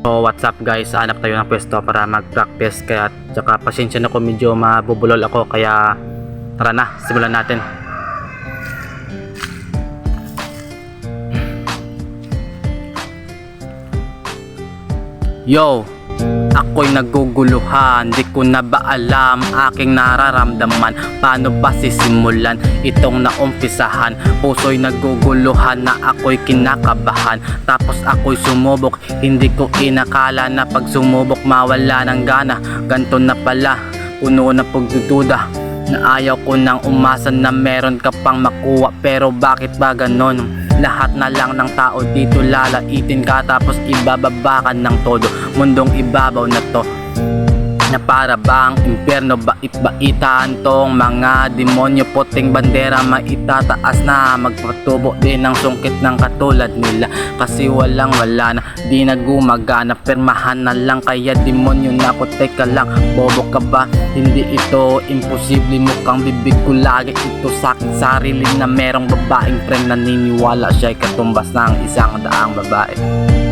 So what's up guys, hanap tayo ng pwesto para mag-practice. Kaya tsaka pasensya na ko medyo mabubulol ako. Kaya tara na, simulan natin. Yo, ako'y naguguluhan Di ko na ba alam aking nararamdaman? Paano ba sisimulan itong naumpisahan? Puso'y naguguluhan na ako'y kinakabahan. Tapos ako'y sumubok Hindi ko inakala na pag sumubok mawala ng gana. Ganto na pala, puno na pagdududa. Na ayaw ko nang umasa na meron ka pang makuha Pero bakit ba ganon? Lahat na lang ng tao dito lalaitin ka Tapos ibababa ka ng todo. Mundong ibabaw na to na para bang impyerno bait-baitan tong mga demonyo puting bandera? Maitataas na magpatubo din ng sungkit ng katulad nila. Kasi walang wala na di na gumagana. Permahan na lang kaya demonyo na ako teka lang. Bobo ka ba? Hindi ito imposible. Mukhang bibig ko lagi ito sa aking sarili na merong babaeng friend naniniwala siya'y katumbas ng isang daang babae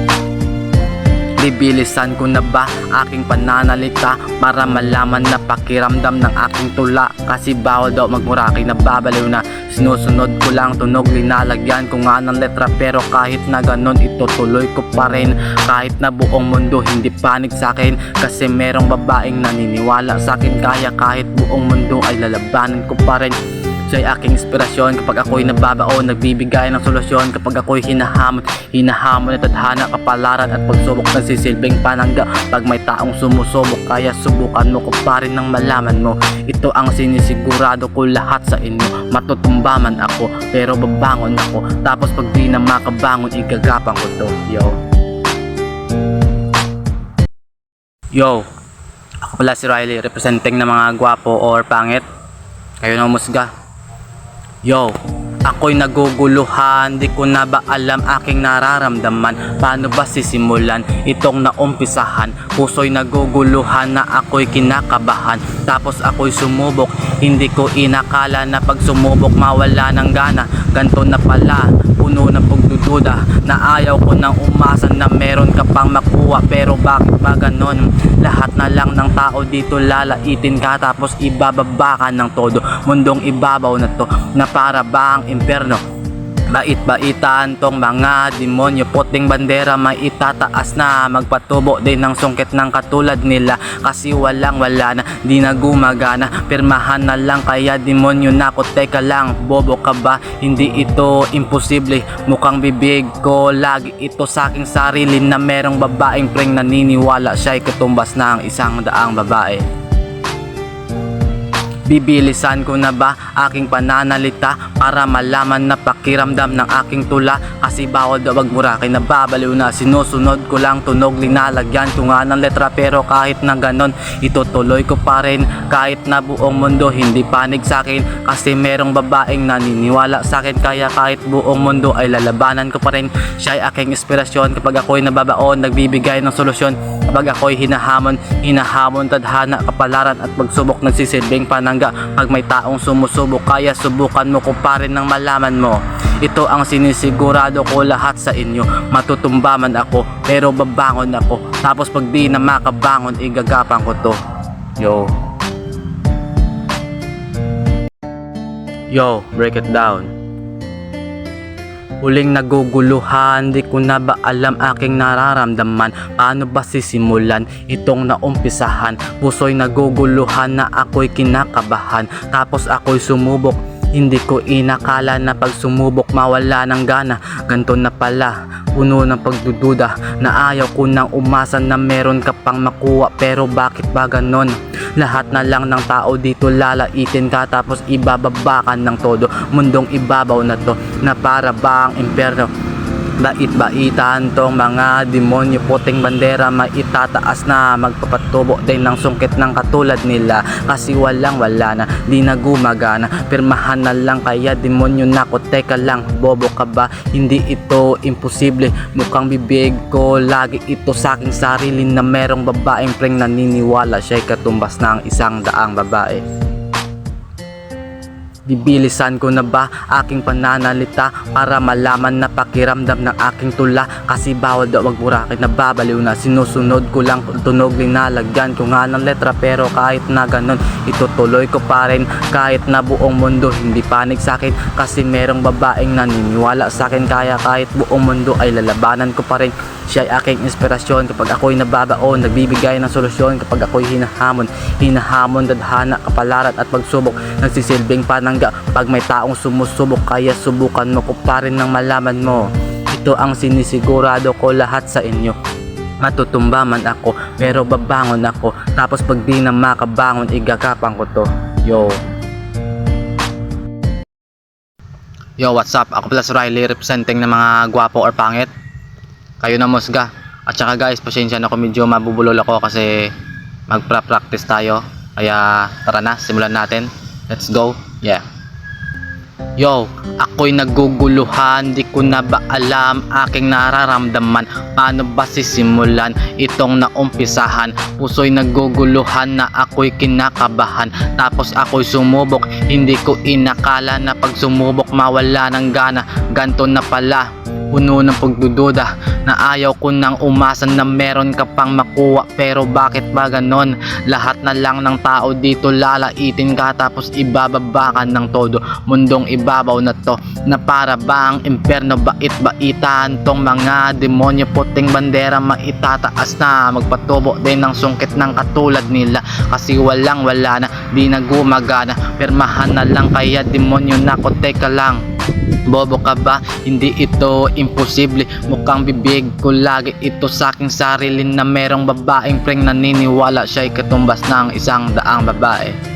Bibilisan ko na ba aking pananalita para malaman na pakiramdam ng aking tula? Kasi bawal daw magmuraki nababaliw na. Sinusunod ko lang tunog linalagyan ko nga ng letra. Pero kahit na ganon itutuloy ko pa rin. Kahit na buong mundo hindi panig sa akin. Kasi merong babaeng naniniwala sa akin. Kaya kahit buong mundo ay lalabanan ko pa rin Siya'y aking inspirasyon. Kapag ako'y nababaon Nagbibigay ng solusyon. Kapag ako'y hinahamon Hinahamon at tadhana, kapalaran at pagsubok Nagsisilbing panangga. Pag may taong sumusubok Kaya subukan mo ko pa rin ng malaman mo. Ito ang sinisigurado ko lahat sa inyo. Matutumba man ako pero babangon ako. Tapos pag di na makabangon igagapang ko to. Yo. Yo. Ako pala si Riley representing ng mga gwapo or pangit. Kayo na umusga Yo, ako'y naguguluhan, di ko na ba alam aking nararamdaman? Paano ba sisimulan itong naumpisahan? Puso'y naguguluhan na ako'y kinakabahan. Tapos ako'y sumubok, hindi ko inakala na pag sumubok mawala ng gana. Ganto na pala, puno ng pagdududa Na ayaw ko nang umasa na meron ka pang makuha. Pero bakit ba ganon? Lahat na lang ng tao dito lalaitin ka Tapos ibababa ka ng todo. Mundong ibabaw na to Na para bang imperno Bait-baitan tong mga demonyo. Puting bandera may itataas na. Magpatubo din ng sungkit ng katulad nila. Kasi walang wala na Di na gumagana. Pirmahan na lang kaya demonyo na. Ko Teka lang, bobo ka ba? Hindi ito imposible. Mukhang bibig ko Lagi ito sa aking sarili Na merong babaeng preng naniniwala. Siya'y katumbas ng isang daang babae Bibilisan ko na ba aking pananalita para malaman na pakiramdam ng aking tula? Kasi bawal daw magmuraki na babaliw na. Sinusunod ko lang tunog linalagyan ko nga ng letra. Pero kahit na ganon itutuloy ko pa rin. Kahit na buong mundo hindi panig sa akin. Kasi merong babaeng naniniwala sa akin. Kaya kahit buong mundo ay lalabanan ko pa rin. Siya ay aking inspirasyon. Kapag ako'y nababaon nagbibigay ng solusyon. Kapag ako'y hinahamon hinahamon tadhana kapalaran at pagsubok nagsisilbing panangga pag may taong sumusubok kaya subukan mo ko pa rin ng malaman mo. Ito ang sinisigurado ko lahat sa inyo. Matutumba man ako pero babangon ako. Tapos pag di na makabangon igagapang ko to. Yo. Yo break it down Huling naguguluhan, di ko na ba alam aking nararamdaman? Paano ba sisimulan itong naumpisahan? Puso'y naguguluhan na ako'y kinakabahan. Tapos ako'y sumubok hindi ko inakala na pag sumubok mawala ng gana. Ganto na pala, puno ng pagdududa Na ayaw ko nang umasa na meron ka pang makuha. Pero bakit ba ganon? Lahat na lang ng tao dito lalaitin ka Tapos ibababa ng todo. Mundong ibabaw na to Na para bang imperno Bait-baitan tong mga demonyo puting bandera maitataas na magpapatubo din ng sungkit ng katulad nila. Kasi walang wala na di na gumagana. Pirmahan na lang kaya demonyo na ko teka lang bobo ka ba? Hindi ito imposible. Mukhang bibig ko lagi ito sa aking sarili na merong babaeng preng naniniwala. Siya'y katumbas ng isang daang babae Bibilisan ko na ba aking pananalita para malaman na pakiramdam ng aking tula? Kasi bawal daw magburakit na babaliw na. Sinusunod ko lang tunog linalagyan ko nga ng letra. Pero kahit na ganun itutuloy ko pa rin. Kahit na buong mundo hindi panig sa akin. Kasi merong babaeng naniniwala sa akin. Kaya kahit buong mundo ay lalabanan ko pa rin. Siya ay aking inspirasyon. Kapag ako'y nababaon nagbibigay ng solusyon. Kapag ako'y hinahamon hinahamon dadhana kapalaran at pagsubok. Nagsisilbing panangga pag may taong sumusubok kaya subukan mo ko pa rin ng malaman mo ito ang sinisigurado ko lahat sa inyo matutumba man ako pero babangon ako tapos pag di na makabangon igagapang ko to yo Yo, what's up? Ako pala si Riley representing ng mga gwapo or pangit. Kayo na musga. At saka guys, pasensya na ako medyo mabubulol ako kasi magpra-practice tayo. Kaya tara na, simulan natin. Let's go. Yeah. Yo, ako'y naguguluhan, di ko na ba alam aking nararamdaman. Paano ba sisimulan itong naumpisahan? Puso'y naguguluhan na ako'y kinakabahan. Tapos ako'y sumubok, hindi ko inakala na pag sumubok mawala ng gana. Ganto na pala, puno ng pagdududa na ayaw ko nang umasa na meron ka pang makuha. Pero bakit ba ganon? Lahat na lang ng tao dito lalaitin ka tapos ibababa ka ng todo. Mundong ibabaw na to na para bang imperno bait-baitan tong mga demonyo. Puting bandera maitataas na. Magpatubo din ng sungkit ng katulad nila. Kasi walang wala na di na gumagana. Permahan na lang kaya demonyo nako teka lang Bobo ka ba? Hindi ito imposible Mukhang bibig ko lagi ito sa aking sarili Na merong babaeng preng naniniwala Siya'y katumbas ng isang daang babae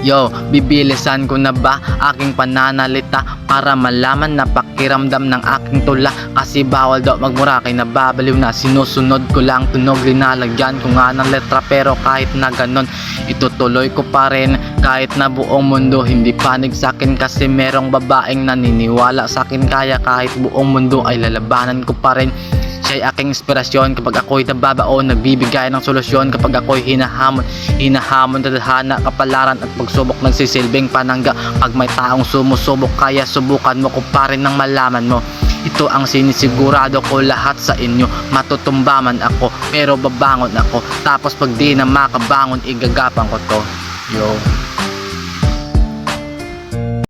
Yo, bibilisan ko na ba aking pananalita para malaman na pakiramdam ng aking tula? Kasi bawal daw magmura kay nababaliw na. Sinusunod ko lang tunog linalagyan ko nga ng letra pero kahit na ganon itutuloy ko pa rin. Kahit na buong mundo hindi panig sa akin kasi merong babaeng naniniwala sa akin. Kaya kahit buong mundo ay lalabanan ko pa rin siya ay aking inspirasyon kapag ako'y nababaon, nagbibigay ng solusyon kapag ako'y hinahamon, hinahamon tadhana, kapalaran at pagsubok nagsisilbing panangga. Pag may taong sumusubok kaya subukan mo ko pa rin ng malaman mo. Ito ang sinisigurado ko lahat sa inyo. Matutumba man ako pero babangon ako. Tapos pag di na makabangon igagapang ko to. Yo